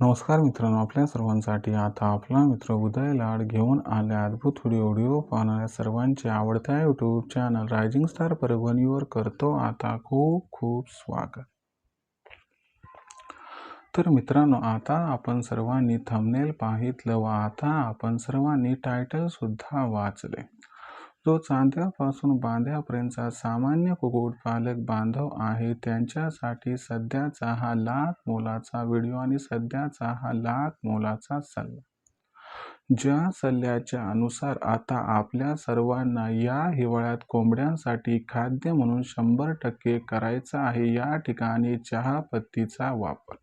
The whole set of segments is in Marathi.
नमस्कार मित्रांनो आपल्या सर्वांसाठी आता आपला मित्र उदय लाड घेऊन आले अद्भुत व्हिडिओ व्हिडिओ पाहणाऱ्या सर्वांचे आवडत्या यूट्यूब चॅनल रायझिंग स्टार परभणीवर करतो आता खूप खूप स्वागत. तर मित्रांनो आता आपण सर्वांनी थंबनेल पाहितलं व आता आपण सर्वांनी टायटल सुद्धा वाचले. जो चांद्यापासून बांध्यापर्यंतचा सामान्य कुक्कुटपालक बांधव आहे. त्यांच्यासाठी सध्याचा हा लाख मोलाचा व्हिडिओ आणि सध्याचा हा लाख मोलाचा सल्ला. ज्या सल्ल्याच्या अनुसार आता आपल्या सर्वांना या हिवाळ्यात कोंबड्यांसाठी खाद्य म्हणून शंभर टक्के करायचा आहे या ठिकाणी चहापत्तीचा वापर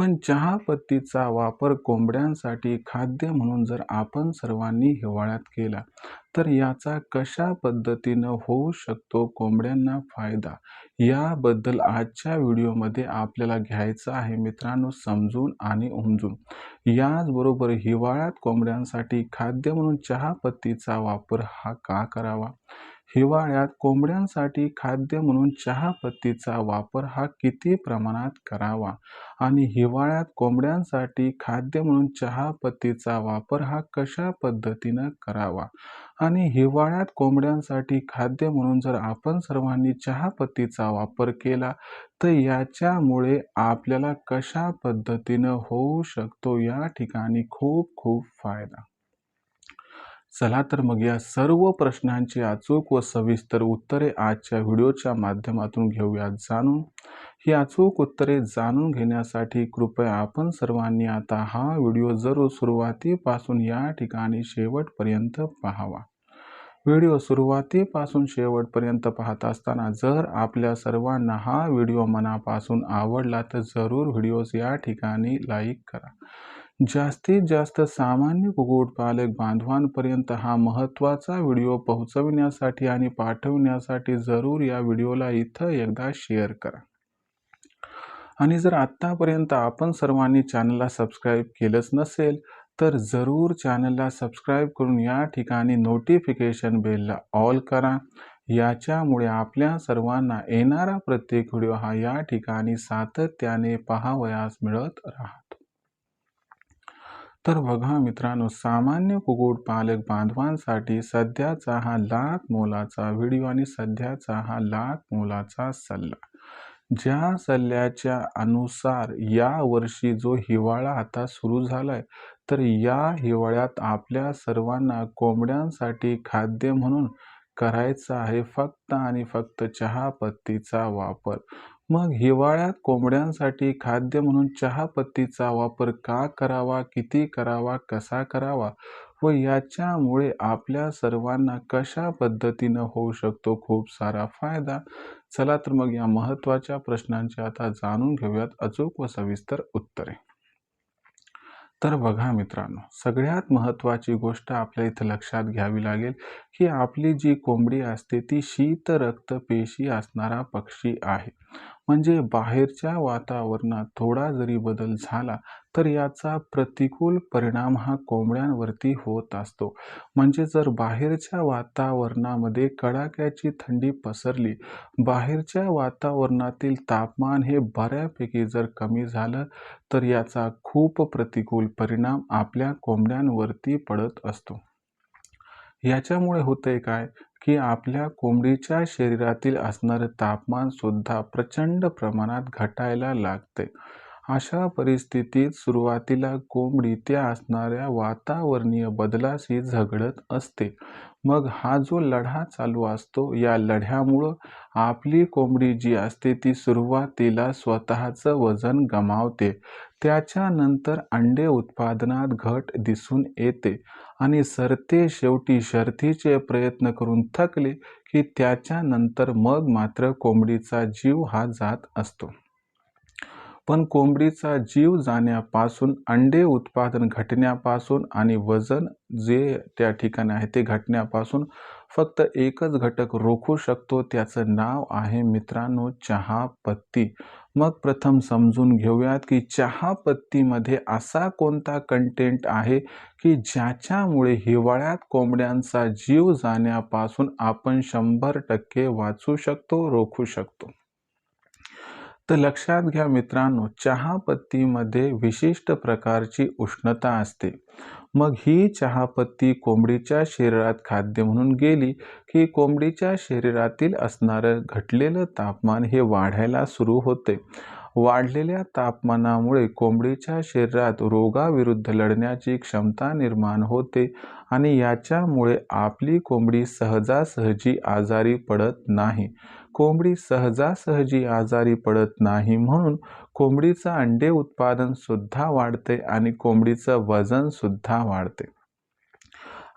पण चहा पत्तीचा वापर कोंबड्यांसाठी खाद्य म्हणून जर आपण सर्वांनी हिवाळ्यात केला तर याचा कशा पद्धतीनं होऊ शकतो कोंबड्यांना फायदा? याबद्दल आजच्या व्हिडिओमध्ये आपल्याला घ्यायचं आहे मित्रांनो समजून आणि उमजून. याचबरोबर हिवाळ्यात कोंबड्यांसाठी खाद्य म्हणून चहा पत्तीचा वापर हा का करावा? हिवाळ्यात कोंबड्यांसाठी खाद्य म्हणून चहापत्तीचा वापर हा किती प्रमाणात करावा? आणि हिवाळ्यात कोंबड्यांसाठी खाद्य म्हणून चहापत्तीचा वापर हा कशा पद्धतीनं करावा? आणि हिवाळ्यात कोंबड्यांसाठी खाद्य म्हणून जर आपण सर्वांनी चहापत्तीचा वापर केला तर याच्यामुळे आपल्याला कशा पद्धतीनं होऊ शकतो? या ठिकाणी खूप खूप फायदा. चला तर मग या सर्व प्रश्नांची अचूक व सविस्तर उत्तरे आजच्या व्हिडिओच्या माध्यमातून घेऊयात. जाणून ही अचूक उत्तरे जाणून घेण्यासाठी कृपया आपण सर्वांनी आता हा व्हिडिओ जरूर सुरुवातीपासून या ठिकाणी शेवटपर्यंत पाहावा. व्हिडिओ सुरुवातीपासून शेवटपर्यंत पाहत असताना जर आपल्या सर्वांना हा व्हिडिओ मनापासून आवडला तर जरूर व्हिडिओज या ठिकाणी लाईक करा. जास्तीत जास्त सामान्य कुक्कुटपालक बांधवांपर्यंत हा महत्त्वाचा व्हिडिओ पोहोचविण्यासाठी आणि पाठवण्यासाठी जरूर या व्हिडिओला इथं एकदा शेअर करा. आणि जर आत्तापर्यंत आपण सर्वांनी चॅनलला सबस्क्राईब केलंच नसेल तर जरूर चॅनलला सबस्क्राईब करून या ठिकाणी नोटिफिकेशन बेलला ऑल करा. याच्यामुळे आपल्या सर्वांना येणारा प्रत्येक व्हिडिओ हा या ठिकाणी सातत्याने पाहावयास मिळत राहा. तर बघा मित्रांनो सामान्य कुक्कुटपालक बांधवांसाठी सध्याचा हा लाख मोलाचा व्हिडिओ आणि सध्याचा हा लाख मोलाचा सल्ला. ज्या सल्ल्याच्या अनुसार या वर्षी जो हिवाळा आता सुरू झालाय तर या हिवाळ्यात आपल्या सर्वांना कोंबड्यांसाठी खाद्य म्हणून करायचा आहे फक्त आणि फक्त चहा पत्तीचा वापर. मग हिवाळ्यात कोंबड्यांसाठी खाद्य म्हणून चहापत्तीचा वापर का करावा किती करावा कसा करावा व याच्यामुळे आपल्या सर्वांना कशा पद्धतीनं होऊ शकतो खूप सारा फायदा? चला तर मग या महत्त्वाच्या प्रश्नांची आता जाणून घेऊयात. अचूक व सविस्तर उत्तरे. तर बघा मित्रांनो सगळ्यात महत्त्वाची गोष्ट आपल्या इथं लक्षात घ्यावी लागेल की आपली जी कोंबडी असते ती शीत रक्तपेशी असणारा पक्षी आहे. म्हणजे बाहेरच्या वातावरणात थोडा जरी बदल झाला तर याचा प्रतिकूल परिणाम हा कोंबड्यांवरती होत असतो. म्हणजे जर बाहेरच्या वातावरणामध्ये कडाक्याची थंडी पसरली बाहेरच्या वातावरणातील तापमान हे बऱ्यापैकी जर कमी झालं तर याचा खूप प्रतिकूल परिणाम आपल्या कोंबड्यांवरती पडत असतो. याच्यामुळे होतंय काय? की आपल्या कोंबडीच्या शरीरातील असणारं तापमान सुद्धा प्रचंड प्रमाणात घटायला लागते अशा परिस्थितीत सुरुवातीला कोंबडी त्या असणाऱ्या वातावरणीय बदलाशी झगडत असते. मग हा जो लढा चालू असतो या लढ्यामुळं आपली कोंबडी जी असते ती सुरुवातीला स्वतःचं वजन गमावते. त्याच्यानंतर अंडे उत्पादनात घट दिसून येते आणि सरते शेवटी शर्थीचे प्रयत्न करून थकले की त्याच्यानंतर मग मात्र कोंबडीचा जीव हा जात असतो. पण कोंबडीचा जीव जाण्यापासून अंडे उत्पादन घटण्यापासून आणि वजन जे त्या ठिकाणी आहे ते घटण्यापासून फक्त एकच घटक रोखू शकतो त्याचं नाव आहे मित्रांनो चहापत्ती. मग प्रथम समजून घेऊयात की चहापत्तीमध्ये असा कोणता कंटेंट आहे की ज्याच्यामुळे हिवाळ्यात कोंबड्यांचा जीव जाण्यापासून आपण शंभर टक्के वाचू शकतो रोखू शकतो? तर लक्षात घ्या मित्रांनो चहापत्तीमध्ये विशिष्ट प्रकारची उष्णता असते. मग ही चहापत्ती कोंबडीच्या शरीरात खाद्य म्हणून गेली की कोंबडीच्या शरीरातील असणारं घटलेलं तापमान हे वाढायला सुरू होते. वाढलेल्या तापमानामुळे कोंबडीच्या शरीरात रोगाविरुद्ध लढण्याची क्षमता निर्माण होते आणि याच्यामुळे आपली कोंबडी सहजासहजी आजारी पडत नाही. कोंबडी सहजासहजी आजारी पडत नाही म्हणून कोंबडीचं अंडे उत्पादन सुद्धा वाढते आणि कोंबडीचं वजन सुद्धा वाढते.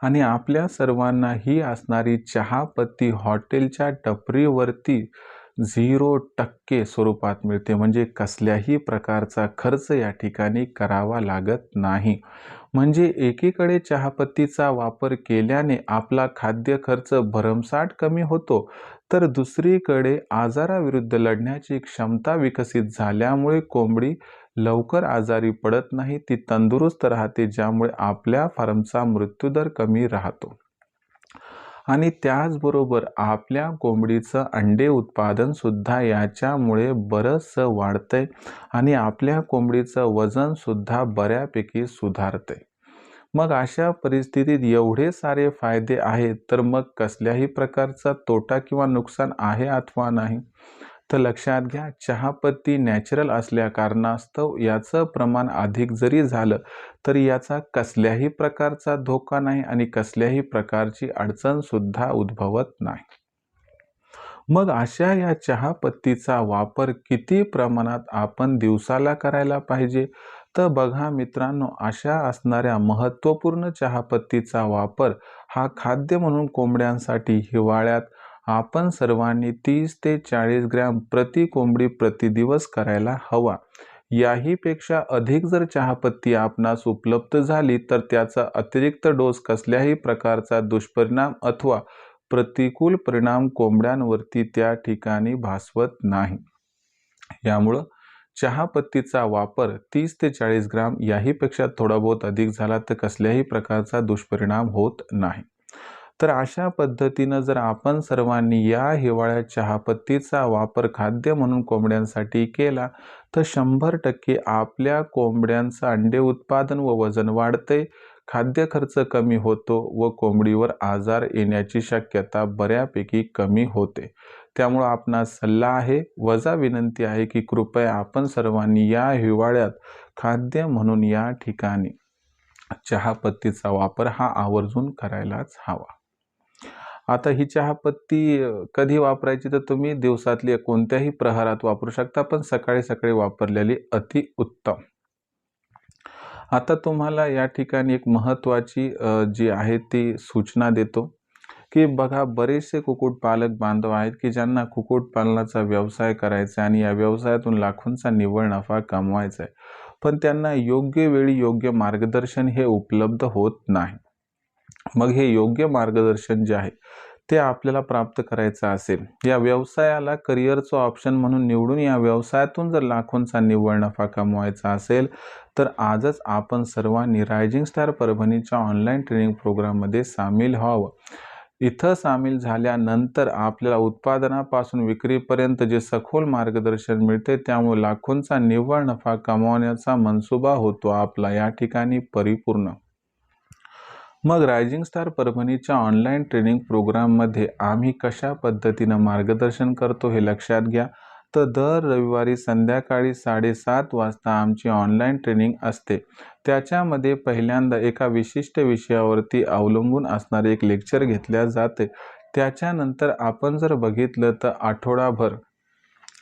आणि आपल्या सर्वांना ही असणारी चहापत्ती हॉटेलच्या टपरीवरती झिरो टक्के स्वरूपात मिळते. म्हणजे कसल्याही प्रकारचा खर्च या ठिकाणी करावा लागत नाही. म्हणजे एकीकडे चहापत्तीचा वापर केल्याने आपला खाद्य खर्च भरमसाठ कमी होतो तर दुसरीकडे आजाराविरुद्ध लढण्याची क्षमता विकसित झाल्यामुळे कोंबडी लवकर आजारी पडत नाही ती तंदुरुस्त राहते ज्यामुळे आपल्या फार्मचा मृत्यूदर कमी राहतो. आणि त्याचबरोबर आपल्या कोंबडीचं अंडे उत्पादन सुद्धा याच्यामुळे बरंचसं वाढतंय आणि आपल्या कोंबडीचं वजन सुद्धा बऱ्यापैकी सुधारतंय. मग अशा परिस्थितीत एवढे सारे फायदे आहेत तर मग कसल्याही प्रकारचा तोटा किंवा नुकसान आहे अथवा नाही? तर लक्षात घ्या चहापत्ती नॅचरल असल्या कारणास्तव याचं प्रमाण अधिक जरी झालं तरी याचा कसल्याही प्रकारचा धोका नाही आणि कसल्याही प्रकारची अडचणसुद्धा उद्भवत नाही. मग अशा या चहापत्तीचा वापर किती प्रमाणात आपण दिवसाला करायला पाहिजे? तर बघा मित्रांनो अशा असणाऱ्या महत्त्वपूर्ण चहापत्तीचा वापर हा खाद्य म्हणून कोंबड्यांसाठी हिवाळ्यात आपण सर्वांनी तीस ते चाळीस ग्रॅम प्रति कोंबडी प्रतिदिवस करायला हवा. याहीपेक्षा अधिक जर चहापत्ती आपणास उपलब्ध झाली तर त्याचा अतिरिक्त डोस कसल्याही प्रकारचा दुष्परिणाम अथवा प्रतिकूल परिणाम कोंबड्यांवरती त्या ठिकाणी भासवत नाही. यामुळं चहापत्तीचा वापर तीस ते चाळीस ग्राम याहीपेक्षा थोडा बहुत अधिक झाला तर कसल्याही प्रकारचा दुष्परिणाम होत नाही. तर अशा पद्धतीनं जर आपण सर्वांनी या हिवाळ्यात चहापत्तीचा वापर खाद्य म्हणून कोंबड्यांसाठी केला तर शंभर टक्के आपल्या कोंबड्यांचं अंडे उत्पादन व वजन वाढते खाद्य खर्च कमी होतो व कोंबडीवर आजार येण्याची शक्यता बऱ्यापैकी कमी होते. त्यामुळं आपणास सल्ला आहे. वजा विनंती आहे की कृपया आपण सर्वांनी या हिवाळ्यात खाद्य म्हणून या ठिकाणी चहापत्तीचा वापर हा आवर्जून करायलाच हवा. आता ही चहापत्ती कधी वापरायची तर तुम्ही दिवसातली कोणत्याही प्रहारात वापरू शकता पण सकाळी सकाळी वापरलेली अति उत्तम. आता तुम्हाला या ठिकाणी एक महत्त्वाची जी आहे ती सूचना देतो. की बघा बरेचसे कुक्कुटपालक बांधव आहेत की ज्यांना कुक्कुटपालनाचा व्यवसाय करायचा आहे आणि या व्यवसायातून लाखोंचा निव्वळ नफा कमवायचा आहे. पण त्यांना योग्य वेळी योग्य मार्गदर्शन हे उपलब्ध होत नाही. मग हे योग्य मार्गदर्शन जे आहे ते आपल्याला प्राप्त करायचं असेल. या व्यवसायाला करिअरचं ऑप्शन म्हणून निवडून या व्यवसायातून जर लाखोंचा निव्वळ नफा कमवायचा असेल तर आजच आपण सर्वांनी रायझिंग स्टार परभणीच्या ऑनलाईन ट्रेनिंग प्रोग्राममध्ये सामील व्हावं. इथं सामील झाल्यानंतर आपल्याला उत्पादनापासून विक्रीपर्यंत जे सखोल मार्गदर्शन मिळते त्यामुळे लाखोंचा निव्वळ नफा कमावण्याचा मनसुबा होतो आपला या ठिकाणी परिपूर्ण. मग रायझिंग स्टार परभणीच्या ऑनलाईन ट्रेनिंग प्रोग्राममध्ये आम्ही कशा पद्धतीनं मार्गदर्शन करतो हे लक्षात घ्या. तर दर रविवारी संध्याकाळी साडेसात वाजता आमची ऑनलाईन ट्रेनिंग असते. त्याच्यामध्ये पहिल्यांदा एका विशिष्ट विषयावरती अवलंबून असणारे एक लेक्चर घेतल्या जाते. त्याच्यानंतर आपण जर बघितलं तर आठवडाभर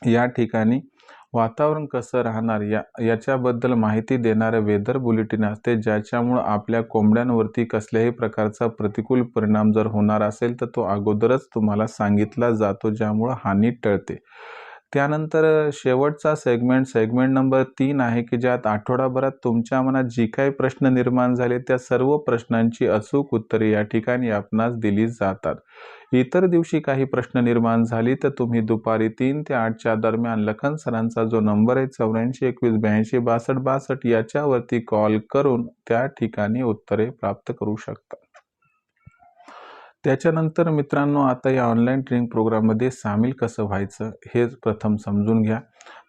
या ठिकाणी वातावरण कसं राहणार या याच्याबद्दल माहिती देणारं वेदर बुलेटिन असते. ज्याच्यामुळं आपल्या कोंबड्यांवरती कसल्याही प्रकारचा प्रतिकूल परिणाम जर होणार असेल तर तो अगोदरच तुम्हाला सांगितला जातो ज्यामुळं हानी टळते. त्यानंतर शेवटचा सेगमेंट सेगमेंट नंबर तीन आहे की ज्यात आठवडाभरात तुमच्या मनात जी काही प्रश्न निर्माण झाले त्या सर्व प्रश्नांची अचूक उत्तरे या ठिकाणी आपणास दिली जातात. इतर दिवशी काही प्रश्न निर्माण झाली तर तुम्ही दुपारी तीन ते आठच्या दरम्यान लखन सरांचा जो नंबर आहे चौऱ्याऐंशी एकवीस ब्याऐंशी बासष्ट बासष्ट याच्यावरती कॉल करून त्या ठिकाणी उत्तरे प्राप्त करू शकता. त्याच्यानंतर मित्रांनो आता या ऑनलाईन ट्रेनिंग प्रोग्राममध्ये सामील कसं व्हायचं हे प्रथम समजून घ्या.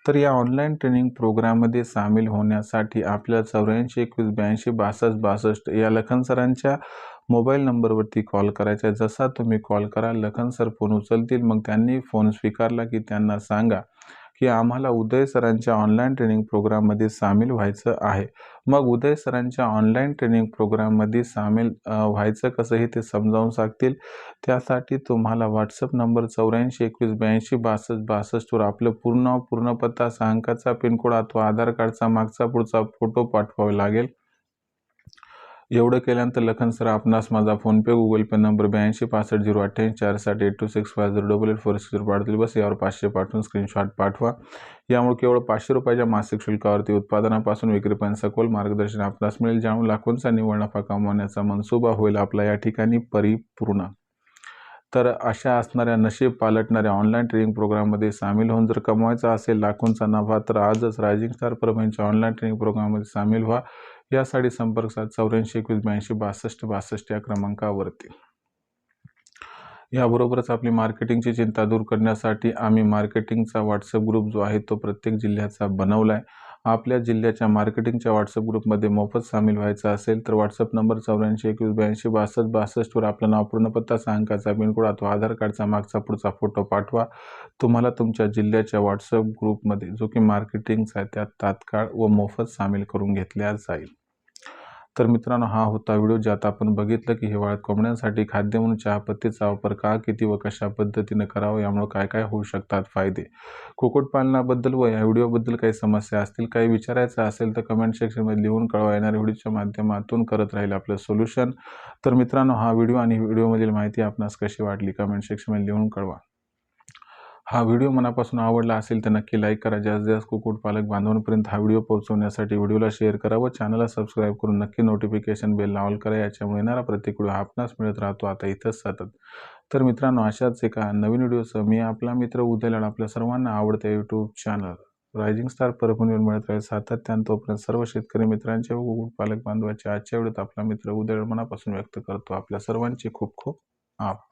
तर या ऑनलाईन ट्रेनिंग प्रोग्राममध्ये सामील होण्यासाठी आपल्या चौऱ्याऐंशी एकवीस ब्याऐंशी बासष्ट बासष्ट या लखन सरांच्या मोबाईल नंबरवरती कॉल करायचा आहे. जसा तुम्ही कॉल करा लखन सर फोन उचलतील. मग त्यांनी फोन स्वीकारला की त्यांना सांगा. की आम्हाला उदय सरांच्या ऑनलाईन ट्रेनिंग प्रोग्राममध्ये सामील व्हायचं आहे. मग उदय सरांच्या ऑनलाईन ट्रेनिंग प्रोग्राममध्ये सामील व्हायचं कसं हे ते समजावून सांगतील? त्यासाठी तुम्हाला व्हॉट्सअप नंबर चौऱ्याऐंशी एकवीस ब्याऐंशी बासष्ट बासष्टवर आपलं पूर्ण पूर्ण पत्ता सहा पिनकोड अथवा आधार कार्डचा मागचा पुढचा फोटो पाठवावा लागेल. एवढं केल्यानंतर लखन सर आपणास माझा फोनपे गुगल पे नंबर ब्याऐंशी पासष्ट झिरो अठ्ठ्याऐंशी चार साठ eight two six five zero double eight four six zero पाठवतील. बस यावर पाचशे पाठवून स्क्रीनशॉट पाठवा. यामुळे केवळ पाचशे रुपयाच्या मासिक शुल्कावरती उत्पादनापासून विक्रीपर्यंत सखोल मार्गदर्शन आपणास मिळेल ज्यामुळे लाखोंचा निव्वळ नफा कमवण्याचा मनसुबा होईल आपला या ठिकाणी परिपूर्ण. तर अशा असणाऱ्या नशीब पालटणाऱ्या ऑनलाईन ट्रेनिंग प्रोग्राममध्ये सामील होऊन जर कमवायचा असेल लाखोंचा नफा तर आजच रायझिंग स्टार परभणीच्या ऑनलाईन ट्रेनिंग प्रोग्राममध्ये सामील व्हा. यासाठी संपर्क साध चौऱ्याऐंशी एकवीस ब्याऐंशी बासष्ट बासष्ट या क्रमांकावरती. याबरोबरच आपली मार्केटिंगची चिंता दूर करण्यासाठी आम्ही मार्केटिंगचा व्हॉट्सअप ग्रुप जो आहे तो प्रत्येक जिल्ह्याचा बनवला आहे आपल्या जिल्ह्याच्या मार्केटिंगच्या व्हॉट्सअप ग्रुपमध्ये मोफत सामील व्हायचं असेल तर व्हॉट्सअप नंबर चौऱ्याऐंशी एकवीस ब्याऐंशी बासष्ट बासष्टवर आपलं नाव पूर्णपत्ता सांगाचा पिनकोड अथवा आधार कार्डचा मागचा पुढचा फोटो पाठवा. तुम्हाला तुमच्या जिल्ह्याच्या व्हॉट्सअप ग्रुपमध्ये जो की मार्केटिंगचा आहे त्यात तात्काळ व मोफत सामील करून घेतल्या जाईल. तर मित्रांनो हा होता व्हिडिओ ज्यात आपण बघितलं की हिवाळ्यात कोंबड्यांसाठी खाद्य म्हणून चहापत्तीचा वापर का किती व कशा पद्धतीनं करावा यामुळे काय काय होऊ शकतात फायदे? कुक्कुटपालनाबद्दल व या व्हिडिओबद्दल काही समस्या असतील काही विचारायचं असेल तर कमेंट सेक्शनमध्ये लिहून कळवा. येणाऱ्या व्हिडिओच्या माध्यमातून करत राहील आपलं सोल्युशन. तर मित्रांनो हा व्हिडिओ आणि व्हिडिओमधील माहिती आपणास कशी वाटली कमेंट सेक्शनमध्ये लिहून कळवा. हा व्हिडिओ मनापासून आवडला असेल तर नक्की लाईक करा. जास्त जास्त कुक्कुटपालक बांधवांपर्यंत हा व्हिडिओ पोहोचवण्यासाठी व्हिडिओला शेअर करा व चॅनलला सबस्क्राईब करून नक्की नोटिफिकेशन बेल लावल करा. याच्यामुळे येणारा प्रत्येक व्हिडिओ आपणास मिळत राहतो. आता इथंच सतत. तर मित्रांनो अशाच एका नवीन व्हिडिओसह मी आपला मित्र उदयलाड आपल्या सर्वांना आवडते यूट्यूब चॅनल रायझिंग स्टार परभणीवर मिळत राहील सातत्यानं. तोपर्यंत सर्व शेतकरी मित्रांचे व कुक्कुटपालक बांधवाचे आजच्या वेळेत आपला मित्र उदयलाड मनापासून व्यक्त करतो. आपल्या सर्वांचे खूप खूप आभार.